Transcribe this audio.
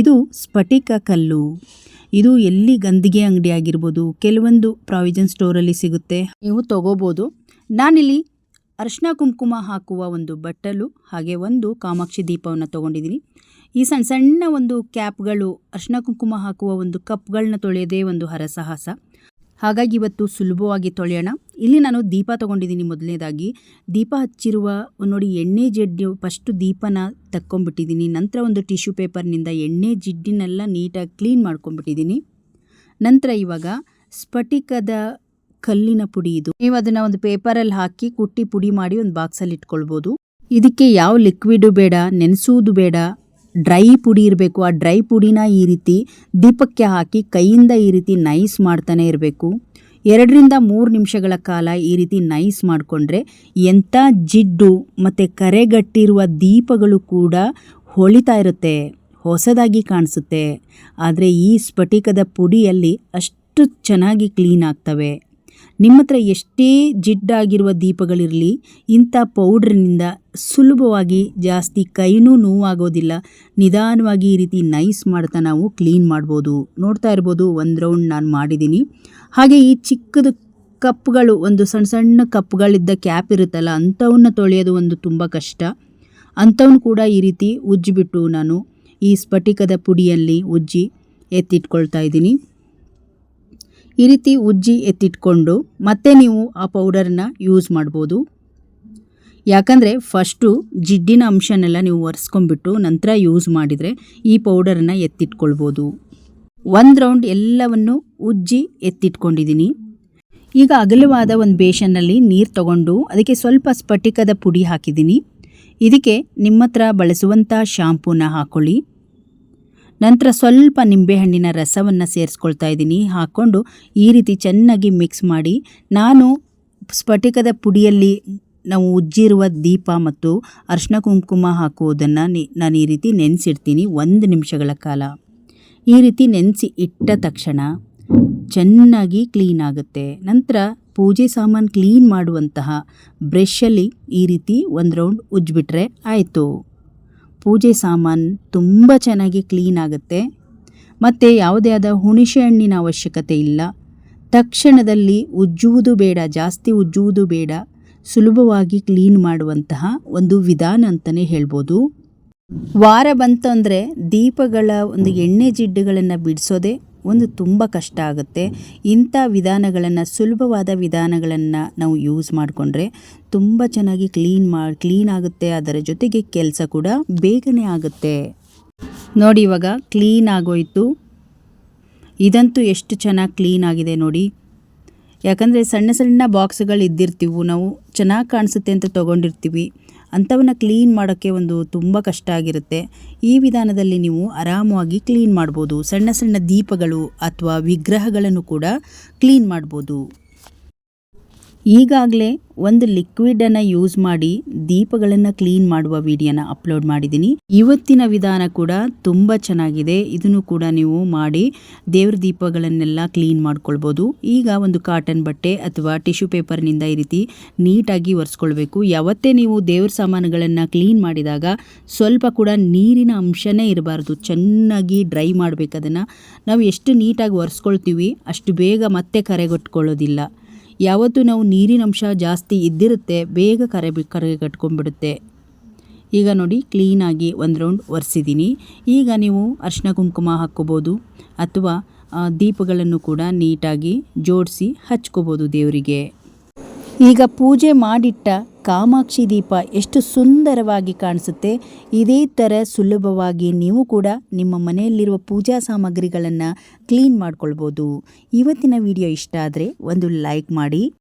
ಇದು ಸ್ಫಟಿಕ ಕಲ್ಲು. ಇದು ಎಲ್ಲಿ ಗಂದಿಗೆ ಅಂಗಡಿ ಆಗಿರ್ಬೋದು, ಕೆಲವೊಂದು ಪ್ರಾವಿಜನ್ ಸ್ಟೋರಲ್ಲಿ ಸಿಗುತ್ತೆ. ನೀವು ತಗೋಬೋದು. ನಾನಿಲ್ಲಿ ಅರಿಶಿನ ಕುಂಕುಮ ಹಾಕುವ ಒಂದು ಬಟ್ಟಲು, ಹಾಗೆ ಒಂದು ಕಾಮಾಕ್ಷಿ ದೀಪವನ್ನು ತಗೊಂಡಿದ್ದೀನಿ. ಈ ಸಣ್ಣ ಸಣ್ಣ ಒಂದು ಕ್ಯಾಪ್ಗಳು, ಅರಿಶಿನ ಕುಂಕುಮ ಹಾಕುವ ಒಂದು ಕಪ್ಗಳನ್ನ ತೊಳೆಯೋದೇ ಒಂದು ಹರಸಾಹಸ. ಹಾಗಾಗಿ ಇವತ್ತು ಸುಲಭವಾಗಿ ತೊಳೆಯೋಣ. ಇಲ್ಲಿ ನಾನು ದೀಪ ತಗೊಂಡಿದ್ದೀನಿ ಮೊದಲನೇದಾಗಿ. ದೀಪ ಹಚ್ಚಿರುವ ನೋಡಿ ಎಣ್ಣೆ ಜಡ್ಡು ಫಸ್ಟು ದೀಪನ ತಕ್ಕೊಂಬಿಟ್ಟಿದ್ದೀನಿ ನಂತರ ಒಂದು ಟಿಶ್ಯೂ ಪೇಪರ್ನಿಂದ ಎಣ್ಣೆ ಜಿಡ್ಡಿನೆಲ್ಲ ನೀಟಾಗಿ ಕ್ಲೀನ್ ಮಾಡ್ಕೊಂಬಿಟ್ಟಿದ್ದೀನಿ ನಂತರ ಇವಾಗ ಸ್ಫಟಿಕದ ಕಲ್ಲಿನ ಪುಡಿ ಇದು. ನೀವು ಅದನ್ನು ಒಂದು ಪೇಪರಲ್ಲಿ ಹಾಕಿ ಕುಟ್ಟಿ ಪುಡಿ ಮಾಡಿ ಒಂದು ಬಾಕ್ಸಲ್ಲಿ ಇಟ್ಕೊಳ್ಬೋದು. ಇದಕ್ಕೆ ಯಾವ ಲಿಕ್ವಿಡು ಬೇಡ ನೆನೆಸುವುದು ಬೇಡ ಡ್ರೈ ಪುಡಿ ಇರಬೇಕು. ಆ ಡ್ರೈ ಪುಡಿನ ಈ ರೀತಿ ದೀಪಕ್ಕೆ ಹಾಕಿ ಕೈಯಿಂದ ಈ ರೀತಿ ನೈಸ್ ಮಾಡ್ತಾನೆ ಇರಬೇಕು. ಎರಡರಿಂದ ಮೂರು ನಿಮಿಷಗಳ ಕಾಲ ಈ ರೀತಿ ನೈಸ್ ಮಾಡಿಕೊಂಡ್ರೆ ಎಂಥ ಜಿಡ್ಡು ಮತ್ತು ಕರೆಗಟ್ಟಿರುವ ದೀಪಗಳು ಕೂಡ ಹೊಳಿತಾ ಇರುತ್ತೆ, ಹೊಸದಾಗಿ ಕಾಣಿಸುತ್ತೆ. ಆದರೆ ಈ ಸ್ಫಟಿಕದ ಪುಡಿಯಲ್ಲಿ ಅಷ್ಟು ಚೆನ್ನಾಗಿ ಕ್ಲೀನ್ ಆಗ್ತವೆ. ನಿಮ್ಮ ಹತ್ರ ಎಷ್ಟೇ ಜಿಡ್ಡಾಗಿರುವ ದೀಪಗಳಿರಲಿ, ಇಂಥ ಪೌಡ್ರಿನಿಂದ ಸುಲಭವಾಗಿ ಜಾಸ್ತಿ ಕೈನೂ ನೋವಾಗೋದಿಲ್ಲ. ನಿಧಾನವಾಗಿ ಈ ರೀತಿ ನೈಸ್ ಮಾಡ್ತಾ ನಾವು ಕ್ಲೀನ್ ಮಾಡ್ಬೋದು. ನೋಡ್ತಾ ಇರ್ಬೋದು, ಒಂದು ರೌಂಡ್ ನಾನು ಮಾಡಿದ್ದೀನಿ. ಹಾಗೆ ಈ ಚಿಕ್ಕದು ಕಪ್ಗಳು, ಒಂದು ಸಣ್ಣ ಸಣ್ಣ ಕಪ್ಗಳಿದ್ದ ಕ್ಯಾಪ್ ಇರುತ್ತಲ್ಲ ಅಂಥವನ್ನ ತೊಳೆಯೋದು ಒಂದು ತುಂಬ ಕಷ್ಟ. ಅಂಥವನ್ನ ಕೂಡ ಈ ರೀತಿ ಉಜ್ಜಿಬಿಟ್ಟು ನಾನು ಈ ಸ್ಫಟಿಕದ ಪುಡಿಯಲ್ಲಿ ಉಜ್ಜಿ ಎತ್ತಿಟ್ಕೊಳ್ತಾ ಇದ್ದೀನಿ. ಈ ರೀತಿ ಉಜ್ಜಿ ಎತ್ತಿಟ್ಕೊಂಡು ಮತ್ತೆ ನೀವು ಆ ಪೌಡರನ್ನ ಯೂಸ್ ಮಾಡ್ಬೋದು. ಯಾಕಂದರೆ ಫಸ್ಟು ಜಿಡ್ಡಿನ ಅಂಶನೆಲ್ಲ ನೀವು ಒರೆಸ್ಕೊಂಡ್ಬಿಟ್ಟು ನಂತರ ಯೂಸ್ ಮಾಡಿದರೆ ಈ ಪೌಡರನ್ನು ಎತ್ತಿಟ್ಕೊಳ್ಬೋದು. ಒಂದು ರೌಂಡ್ ಎಲ್ಲವನ್ನು ಉಜ್ಜಿ ಎತ್ತಿಟ್ಕೊಂಡಿದ್ದೀನಿ. ಈಗ ಅಗಲವಾದ ಒಂದು ಬೇಷನ್ನಲ್ಲಿ ನೀರು ತಗೊಂಡು ಅದಕ್ಕೆ ಸ್ವಲ್ಪ ಸ್ಫಟಿಕದ ಪುಡಿ ಹಾಕಿದ್ದೀನಿ. ಇದಕ್ಕೆ ನಿಮ್ಮ ಹತ್ರ ಬಳಸುವಂಥ ಶಾಂಪೂನ ಹಾಕ್ಕೊಳ್ಳಿ ನಂತರ ಸ್ವಲ್ಪ ನಿಂಬೆಹಣ್ಣಿನ ರಸವನ್ನು ಸೇರಿಸ್ಕೊಳ್ತಾ ಇದ್ದೀನಿ. ಹಾಕ್ಕೊಂಡು ಈ ರೀತಿ ಚೆನ್ನಾಗಿ ಮಿಕ್ಸ್ ಮಾಡಿ ನಾನು ಸ್ಫಟಿಕದ ಪುಡಿಯಲ್ಲಿ ನಾವು ಉಜ್ಜಿರುವ ದೀಪ ಮತ್ತು ಅರ್ಶಿನ ಕುಂಕುಮ ಹಾಕುವುದನ್ನು ನಾನು ಈ ರೀತಿ ನೆನೆಸಿಡ್ತೀನಿ. ಒಂದು ನಿಮಿಷಗಳ ಕಾಲ. ಈ ರೀತಿ ನೆನೆಸಿ ಇಟ್ಟ ತಕ್ಷಣ ಚೆನ್ನಾಗಿ ಕ್ಲೀನ್ ಆಗುತ್ತೆ. ನಂತರ ಪೂಜೆ ಸಾಮಾನು ಕ್ಲೀನ್ ಮಾಡುವಂತಹ ಬ್ರಷಲ್ಲಿ ಈ ರೀತಿ ಒಂದು ರೌಂಡ್ ಉಜ್ಜಿಬಿಟ್ರೆ ಆಯಿತು. ಪೂಜೆ ಸಾಮಾನು ತುಂಬ ಚೆನ್ನಾಗಿ ಕ್ಲೀನ್ ಆಗುತ್ತೆ. ಮತ್ತು ಯಾವುದೇ ಆದ ಹುಣಸೆ ಹಣ್ಣಿನ ಅವಶ್ಯಕತೆ ಇಲ್ಲ. ತಕ್ಷಣದಲ್ಲಿ ಉಜ್ಜುವುದು ಬೇಡ, ಜಾಸ್ತಿ ಉಜ್ಜುವುದು ಬೇಡ, ಸುಲಭವಾಗಿ ಕ್ಲೀನ್ ಮಾಡುವಂತಹ ಒಂದು ವಿಧಾನ ಅಂತಲೇ ಹೇಳ್ಬೋದು. ವಾರ ಬಂತಂದರೆ ದೀಪಗಳ ಒಂದು ಎಣ್ಣೆ ಜಿಡ್ಡುಗಳನ್ನು ಬಿಡಿಸೋದೇ ಒಂದು ತುಂಬ ಕಷ್ಟ ಆಗುತ್ತೆ. ಇಂಥ ವಿಧಾನಗಳನ್ನು, ಸುಲಭವಾದ ವಿಧಾನಗಳನ್ನು ನಾವು ಯೂಸ್ ಮಾಡಿಕೊಂಡ್ರೆ ತುಂಬ ಚೆನ್ನಾಗಿ ಕ್ಲೀನ್ ಮಾ ಕ್ಲೀನ್ ಆಗುತ್ತೆ. ಅದರ ಜೊತೆಗೆ ಕೆಲಸ ಕೂಡ ಬೇಗನೆ ಆಗುತ್ತೆ. ನೋಡಿ ಇವಾಗ ಕ್ಲೀನ್ ಆಗೋಯ್ತು. ಇದಂತೂ ಎಷ್ಟು ಚೆನ್ನಾಗಿ ಕ್ಲೀನ್ ಆಗಿದೆ ನೋಡಿ. ಯಾಕಂದರೆ ಸಣ್ಣ ಸಣ್ಣ ಬಾಕ್ಸ್ಗಳು ಇದ್ದಿರ್ತೀವಿ ನಾವು, ಚೆನ್ನಾಗಿ ಕಾಣಿಸುತ್ತೆ ಅಂತ ತೊಗೊಂಡಿರ್ತೀವಿ. ಅಂಥವನ್ನ ಕ್ಲೀನ್ ಮಾಡೋಕ್ಕೆ ಒಂದು ತುಂಬ ಕಷ್ಟ ಆಗಿರುತ್ತೆ. ಈ ವಿಧಾನದಲ್ಲಿ ನೀವು ಆರಾಮವಾಗಿ ಕ್ಲೀನ್ ಮಾಡ್ಬೋದು. ಸಣ್ಣ ಸಣ್ಣ ದೀಪಗಳು ಅಥವಾ ವಿಗ್ರಹಗಳನ್ನು ಕೂಡ ಕ್ಲೀನ್ ಮಾಡ್ಬೋದು. ಈಗಾಗಲೇ ಒಂದು ಲಿಕ್ವಿಡನ್ನು ಯೂಸ್ ಮಾಡಿ ದೀಪಗಳನ್ನು ಕ್ಲೀನ್ ಮಾಡುವ ವಿಡಿಯೋನ ಅಪ್ಲೋಡ್ ಮಾಡಿದ್ದೀನಿ. ಇವತ್ತಿನ ವಿಧಾನ ಕೂಡ ತುಂಬ ಚೆನ್ನಾಗಿದೆ. ಇದನ್ನು ಕೂಡ ನೀವು ಮಾಡಿ ದೇವ್ರ ದೀಪಗಳನ್ನೆಲ್ಲ ಕ್ಲೀನ್ ಮಾಡ್ಕೊಳ್ಬೋದು. ಈಗ ಒಂದು ಕಾಟನ್ ಬಟ್ಟೆ ಅಥವಾ ಟಿಶ್ಯೂ ಪೇಪರ್ನಿಂದ ಈ ರೀತಿ ನೀಟಾಗಿ ಒರೆಸ್ಕೊಳ್ಬೇಕು. ಯಾವತ್ತೇ ನೀವು ದೇವ್ರ ಸಾಮಾನುಗಳನ್ನು ಕ್ಲೀನ್ ಮಾಡಿದಾಗ ಸ್ವಲ್ಪ ಕೂಡ ನೀರಿನ ಅಂಶನೇ ಇರಬಾರ್ದು. ಚೆನ್ನಾಗಿ ಡ್ರೈ ಮಾಡಬೇಕು ಅದನ್ನು. ನಾವು ಎಷ್ಟು ನೀಟಾಗಿ ಒರೆಸ್ಕೊಳ್ತೀವಿ ಅಷ್ಟು ಬೇಗ ಮತ್ತೆ ಕರೆಗಟ್ಕೊಳ್ಳೋದಿಲ್ಲ. ಯಾವತ್ತೂ ನಾವು ನೀರಿನಂಶ ಜಾಸ್ತಿ ಇದ್ದಿರುತ್ತೆ, ಬೇಗ ಕರೆ ಕರೆಗಟ್ಕೊಂಡ್ಬಿಡುತ್ತೆ ಈಗ ನೋಡಿ ಕ್ಲೀನಾಗಿ ಒಂದು ರೌಂಡ್ ಒರೆಸಿದ್ದೀನಿ ಈಗ ನೀವು ಅರಿಶಿನ ಕುಂಕುಮ ಹಾಕ್ಕೋಬೋದು, ಅಥವಾ ದೀಪಗಳನ್ನು ಕೂಡ ನೀಟಾಗಿ ಜೋಡಿಸಿ ಹಚ್ಕೋಬೋದು ದೇವರಿಗೆ. ಈಗ ಪೂಜೆ ಮಾಡಿಟ್ಟ ಕಾಮಾಕ್ಷಿ ದೀಪ ಎಷ್ಟು ಸುಂದರವಾಗಿ ಕಾಣಿಸುತ್ತೆ. ಇದೇ ಥರ ಸುಲಭವಾಗಿ ನೀವು ಕೂಡ ನಿಮ್ಮ ಮನೆಯಲ್ಲಿರುವ ಪೂಜಾ ಸಾಮಗ್ರಿಗಳನ್ನು ಕ್ಲೀನ್ ಮಾಡ್ಕೊಳ್ಬೋದು. ಇವತ್ತಿನ ವಿಡಿಯೋ ಇಷ್ಟ ಆದರೆ ಒಂದು ಲೈಕ್ ಮಾಡಿ.